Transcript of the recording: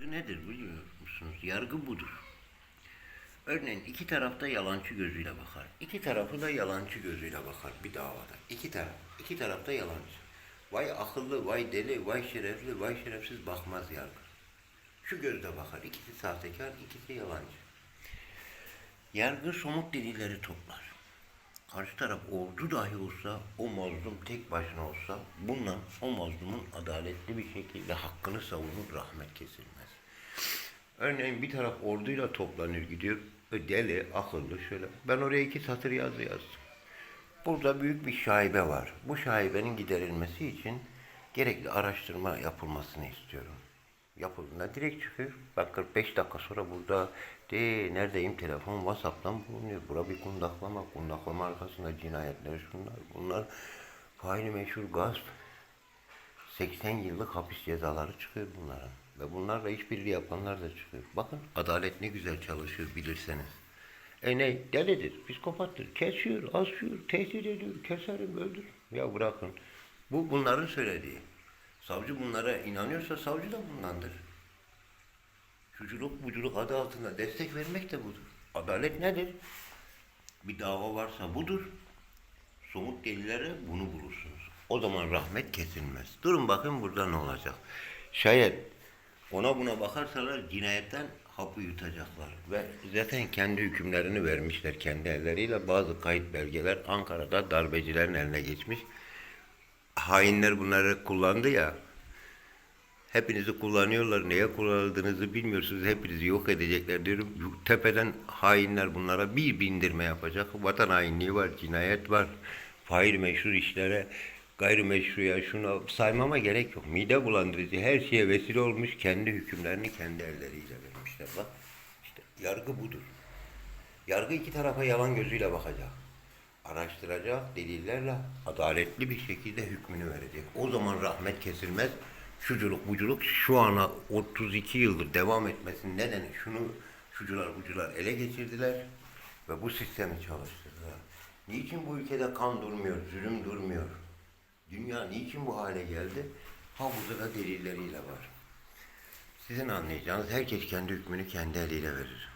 Nedir biliyor musunuz? Yargı budur. Örneğin iki tarafta yalancı gözüyle bakar. İki tarafı da yalancı gözüyle bakar bir davada. İki taraf. iki tarafta yalancı. Vay akıllı, vay deli, vay şerefli, vay şerefsiz bakmaz yargı. Şu gözle bakar. İkisi sahtekar, ikisi yalancı. Yargı somut delilleri toplar. Karşı taraf ordu dahi olsa, o mazlum tek başına olsa, bununla o mazlumun adaletli bir şekilde hakkını savunur, rahmet kesilmez. Örneğin bir taraf orduyla toplanır gidiyor, e, deli, akıllı şöyle. Ben oraya iki satır yazı yazdım. Burada büyük bir şaibe var. Bu şaibenin giderilmesi için gerekli araştırma yapılmasını istiyorum. Yapıldığında direkt çıkıyor. Ben 45 dakika sonra burada de neredeyim telefon Whatsapp'tan bulunuyor. Bura bir kundaklama. Kundaklama arkasında cinayetler şunlar bunlar. Faili meşhur gasp. 80 yıllık hapis cezaları çıkıyor bunların. Ve bunlarla işbirliği yapanlar da çıkıyor. Bakın adalet ne güzel çalışıyor bilirseniz. E ne? Delidir, psikopattır. Kesiyor, asıyor, tehdit ediyor, keserim, öldür. Ya bırakın. Bu bunların söylediği. Savcı bunlara inanıyorsa savcı da bundandır. Şuculuk buculuk adı altında destek vermek de budur. Adalet nedir? Bir dava varsa budur. Somut delillere bunu bulursunuz. O zaman rahmet kesilmez. Durun bakın burada ne olacak. Şayet ona buna bakarsalar cinayetten hapı yutacaklar. Ve zaten kendi hükümlerini vermişler kendi elleriyle. Bazı kayıt belgeler Ankara'da darbecilerin eline geçmiş. Hainler bunları kullandı ya. Hepinizi kullanıyorlar. Neye kullanıldığınızı bilmiyorsunuz. Hepinizi yok edecekler diyorum. Tepeden hainler bunlara bir bindirme yapacak. Vatan hainliği var, cinayet var. Meşhur işlere, gayrimeşruya şuna saymama gerek yok. Mide bulandırıcı her şeye vesile olmuş. Kendi hükümlerini kendi elleriyle vermişler. Bak işte yargı budur. Yargı iki tarafa yalan gözüyle bakacak. Araştıracak, delillerle adaletli bir şekilde hükmünü verecek. O zaman rahmet kesilmez. Şuculuk buculuk şu ana 32 yıldır devam etmesinin nedeni şunu şucular bucular ele geçirdiler ve bu sistemi çalıştırdılar. Niçin bu ülkede kan durmuyor, zulüm durmuyor? Dünya niçin bu hale geldi? Hafızada delilleriyle var. Sizin anlayacağınız herkes kendi hükmünü kendi eliyle verir.